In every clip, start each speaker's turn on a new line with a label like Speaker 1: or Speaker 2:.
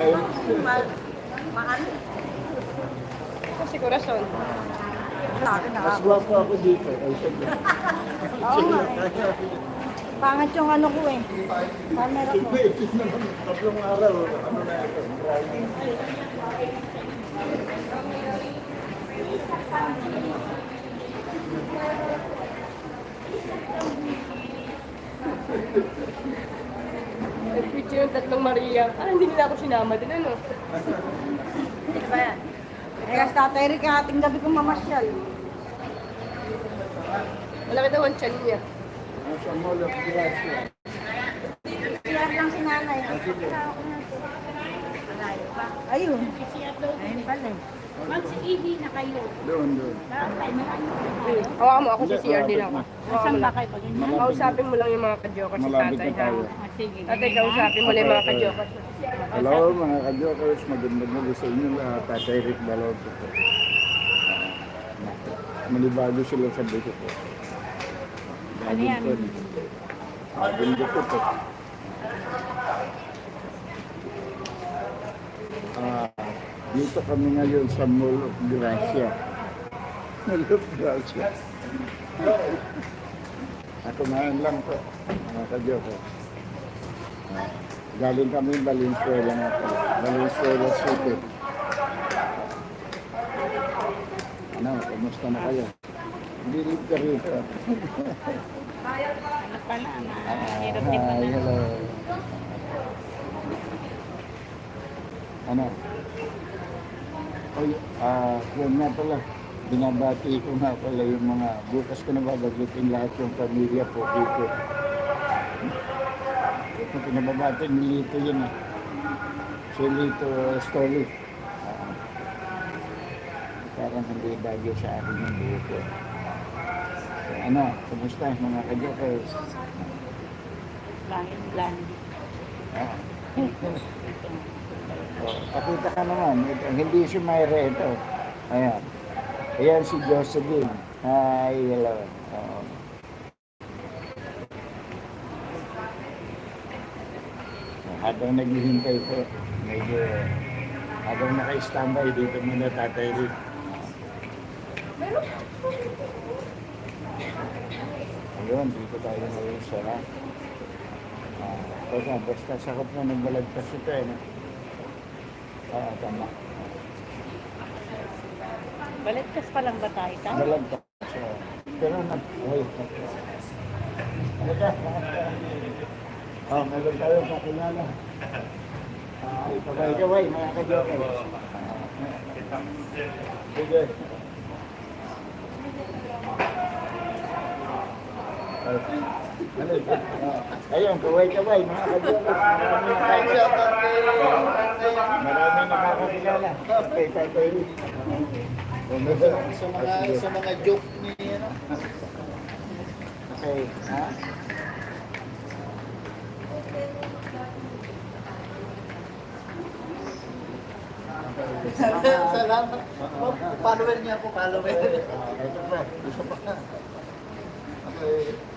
Speaker 1: Mahal.
Speaker 2: Ito si Corazon.
Speaker 1: Sabi na
Speaker 3: mas
Speaker 1: ako.
Speaker 3: gwapo ako dito.
Speaker 1: Oo nga eh. Pangat yung ano ko eh. Camera ko.
Speaker 3: Tatlong araw. Ano na ito? Maraming.
Speaker 2: May picture ng tatlong Maria. Ah, hindi nila ako sinama din, ano?
Speaker 1: Ano ba yan? Eh, kasi tatay Rick, ating gabi kong mamasyal.
Speaker 2: Malaki daw ang tiyan niya.
Speaker 3: Nasa Mall of Gracia.
Speaker 1: Siya lang si nanay. Ayun. Ayun pala eh.
Speaker 4: Mag-ihi na kayo.
Speaker 3: Doon, doon.
Speaker 2: Hawakan mo ako sa CR din ako.
Speaker 4: Saan ba kayo pag ganyan?
Speaker 2: Kausapin mo lang yung mga ka-joker si
Speaker 3: Malapit
Speaker 2: tatay.
Speaker 3: na tayo.
Speaker 4: Ah, sige.
Speaker 2: Tatay, kausapin mo lang yung mga ka-joker.
Speaker 3: Hello mga ka-jokers, magandang gabi sa inyo lahat. Tatay Rick Balotto po. Ah, Manibago sila sa buko ko.
Speaker 4: Ano yan?
Speaker 3: Bagong buko po. Ah, dito kami ngayon sa Mall of Gracia. Mall of Gracia. Ako ngayon lang po, mga ka-jokers. Ah, Galing kami Valenzuela nga po. Valenzuela City. Ano, kumusta na kayo? Bilib ka rito.
Speaker 4: Ano pala? Mahirap din
Speaker 3: Hi,
Speaker 4: pala.
Speaker 3: hello. Ano? Oy, ah, yun nga pala. Binabati ko nga pala yung mga bukas ko na babagitin lahat yung pamilya po dito. Kung pinababati ni Lito yun eh. Si Lito Stoli. Ah, parang hindi bagay sa akin yung buko. So, ano, kumusta mga kajokers?
Speaker 4: Langit, langit.
Speaker 3: Ah. Oh, pakita ka naman. Ito, hindi si Myra ito. Ayan. Ayan si Jocelyn. Hi, hello. So, habang naghihintay po, medyo habang naka-standby dito muna tatay rin. Ayun, dito tayo ngayon sa Ah, teka, basta sakop na ng balagtas ito eh. Ah, tama.
Speaker 4: Baligtas pa lang ba tayo? Tayo?
Speaker 3: Balagtas. ah. pero nag... Ay, Teka. Ah, meron tayo kakilala. Ah, kaway-kaway, mga ka-joker. Ah, Sige. Ano ito? Ah, Ayun, kaway-kaway, mga ka-joker. Marami nakakilala. Marami nakakakilala. Okay, Tatay Rick.
Speaker 5: sa mga sa mga joke ni ano.
Speaker 3: Okay, ha?
Speaker 5: Salamat. Follower niya ako, follower.
Speaker 3: Ito pa, isa pa. Okay.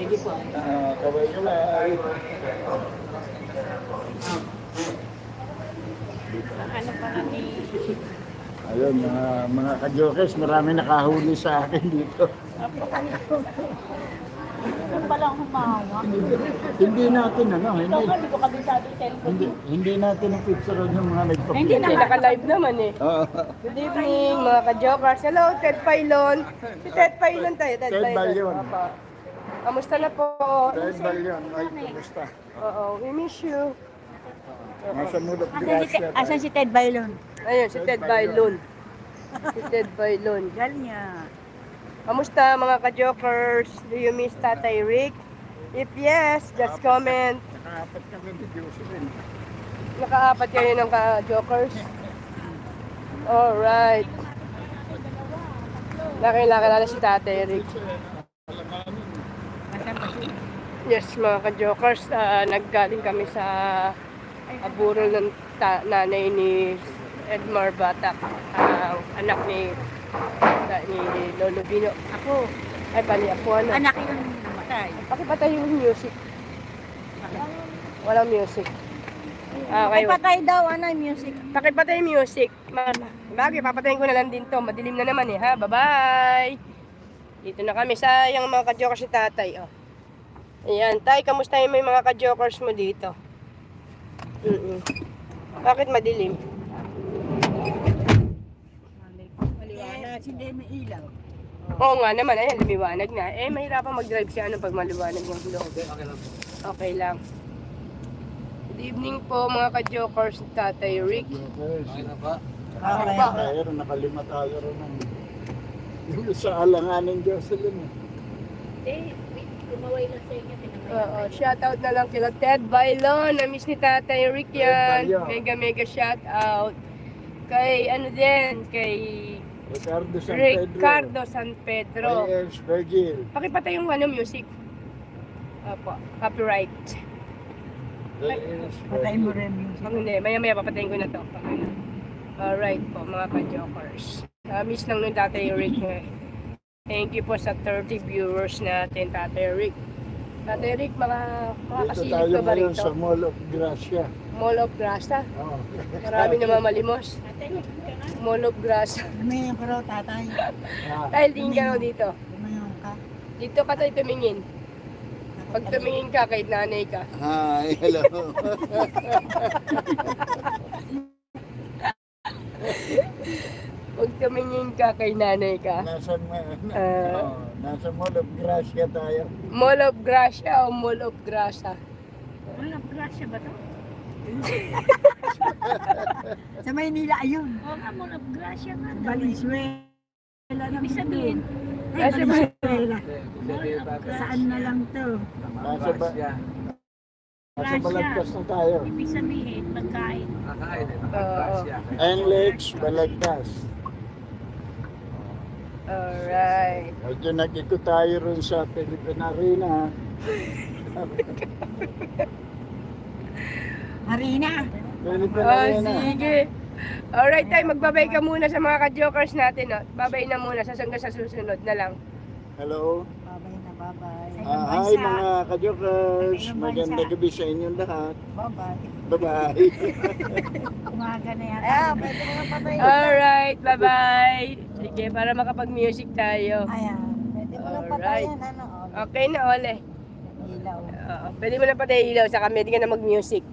Speaker 4: Sige po.
Speaker 3: Ah, kaway-kaway.
Speaker 4: Ano pa kami?
Speaker 3: Ayun, mga, mga ka-jokers, marami nakahuli sa akin dito.
Speaker 4: Ano pa lang humawa?
Speaker 3: Hindi natin, ano, hindi,
Speaker 4: nga, di ko kabisado yung cellphone.
Speaker 3: hindi, hindi natin ang picture yung mga nagpa
Speaker 4: Hindi
Speaker 2: Kasi naka-live naman eh.
Speaker 3: Oo.
Speaker 2: Good evening, mga ka-jokers. Hello, Ted Pailon. Si Ted Pailon tayo, Ted,
Speaker 3: Ted Pailon.
Speaker 2: Opo. Kamusta na po?
Speaker 3: Red Balyon, ay, kumusta?
Speaker 2: Oo, we miss you.
Speaker 3: Nasa mulot
Speaker 4: Asan si,
Speaker 3: Gracia.
Speaker 4: Ted- asan si Ted Bailon?
Speaker 2: Ayun, si Ted Pailon. Si Ted Pailon.
Speaker 4: Galing niya.
Speaker 2: Kamusta mga ka-jokers? Do you miss Tatay Rick? If yes, just comment.
Speaker 3: Nakaapat kami ni Jocelyn.
Speaker 2: Nakaapat kayo ng ka-jokers. Alright. Nakilala si Tatay Rick. Yes, mga ka-jokers, ah, naggaling kami sa aburol ng nanay ni Edmar Batak, ang anak ni, ni Lolo Bino.
Speaker 4: Ako.
Speaker 2: Ay, bali ako ano.
Speaker 4: Anak yung namatay.
Speaker 2: Pakipatay yung music. Walang music. Okay.
Speaker 1: Patay daw, ano, yung music.
Speaker 2: Pakipatay yung music. Mama. Bagay, papatayin ko na lang din to. Madilim na naman eh, ha? Bye-bye! Dito na kami. Sayang mga ka-jokers si tatay, oh. Ayan, tay, kamusta yung may mga ka-jokers mo dito? Mm Bakit madilim?
Speaker 4: Maliwanag. Si Demi ilaw.
Speaker 2: Oo nga naman, ayan, lumiwanag na. Eh, mahirapan mag-drive siya ano pag maliwanag yung loob. Okay lang. Good evening po mga ka-jokers, Tatay Rick.
Speaker 3: Okay
Speaker 5: na ba?
Speaker 3: Okay. Tayo, nakalima tayo rin. ng- Yung sa alanganin Jocelyn. eh.
Speaker 4: Eh, kumaway lang sa inyo.
Speaker 2: Oo, shoutout na lang kila Ted Bailon. Na-miss ni Tatay Rick yan. Mega mega shoutout. Kay ano din, kay
Speaker 3: Ricardo San Pedro.
Speaker 2: Ricardo San Pedro.
Speaker 3: Yes, Virgil.
Speaker 2: Pakipatay yung ano, music. Opo, copyright.
Speaker 4: Patay mo rin yung
Speaker 2: Pag hindi, maya-maya papatayin ko na to. Alright po, mga ka-jokers. Uh, miss lang ng Tatay Rick. eh. Thank you po sa 30 viewers natin, Tatay Rick. Tatay Rick, mga
Speaker 3: Dito
Speaker 2: makakasilip
Speaker 3: tayo
Speaker 2: ka ba
Speaker 3: ngayon
Speaker 2: rito?
Speaker 3: sa Mall of Gracia.
Speaker 2: Mall of Grasa.
Speaker 3: Oo.
Speaker 2: Marami na mamalimos. Mall of Grasa.
Speaker 4: Lumayan ka raw, tatay.
Speaker 3: Ah,
Speaker 2: Dahil tingin ka raw dito.
Speaker 4: Lumayan ka.
Speaker 2: Dito ka tayo tumingin. Pag tumingin ka, kahit nanay ka.
Speaker 5: Hi, hello.
Speaker 2: Pag tumingin ka, kay nanay ka.
Speaker 3: nasa, na,
Speaker 2: Ah.
Speaker 3: oo, nasa Mall of Gracia tayo.
Speaker 2: Mall of Gracia o Mall of Grasa?
Speaker 4: Walang grasya ba to? sa Maynila, ayun. Oo nga, walang grasya nga. Valenzuela Ibig sabihin. Ay,
Speaker 2: Kasi ba-
Speaker 4: Valenzuela. Saan na lang to?
Speaker 3: Nasa, ba, nasa
Speaker 4: Gracia.
Speaker 3: Balagtas na tayo.
Speaker 4: Ibig sabihin, magkain.
Speaker 2: Oo.
Speaker 3: NLEX, Balagtas.
Speaker 2: Alright.
Speaker 3: Medyo nag-ikot tayo rin sa Philippine Arena.
Speaker 4: Marina.
Speaker 3: Philippine
Speaker 2: Oh,
Speaker 3: Arena.
Speaker 2: sige. Alright, tayo. Magbabay ka muna sa mga ka-jokers natin. Oh. Babay na muna. sa hanggang sa susunod na lang.
Speaker 3: Hello.
Speaker 4: Babay na babay.
Speaker 3: Ah, hi mga kajokers. Magandang gabi sa inyong lahat.
Speaker 4: Babay.
Speaker 3: Bye-bye.
Speaker 4: Umaga na yan.
Speaker 1: Ayan, pwede mo na patay.
Speaker 2: Alright, bye-bye. Sige, para makapag-music tayo.
Speaker 4: Ayan.
Speaker 1: Pwede mo na patayin, ano.
Speaker 2: Okay na, ole.
Speaker 4: Ilaw.
Speaker 2: Oo, pwede mo na patay ilaw sa kami. Hindi ka na mag-music.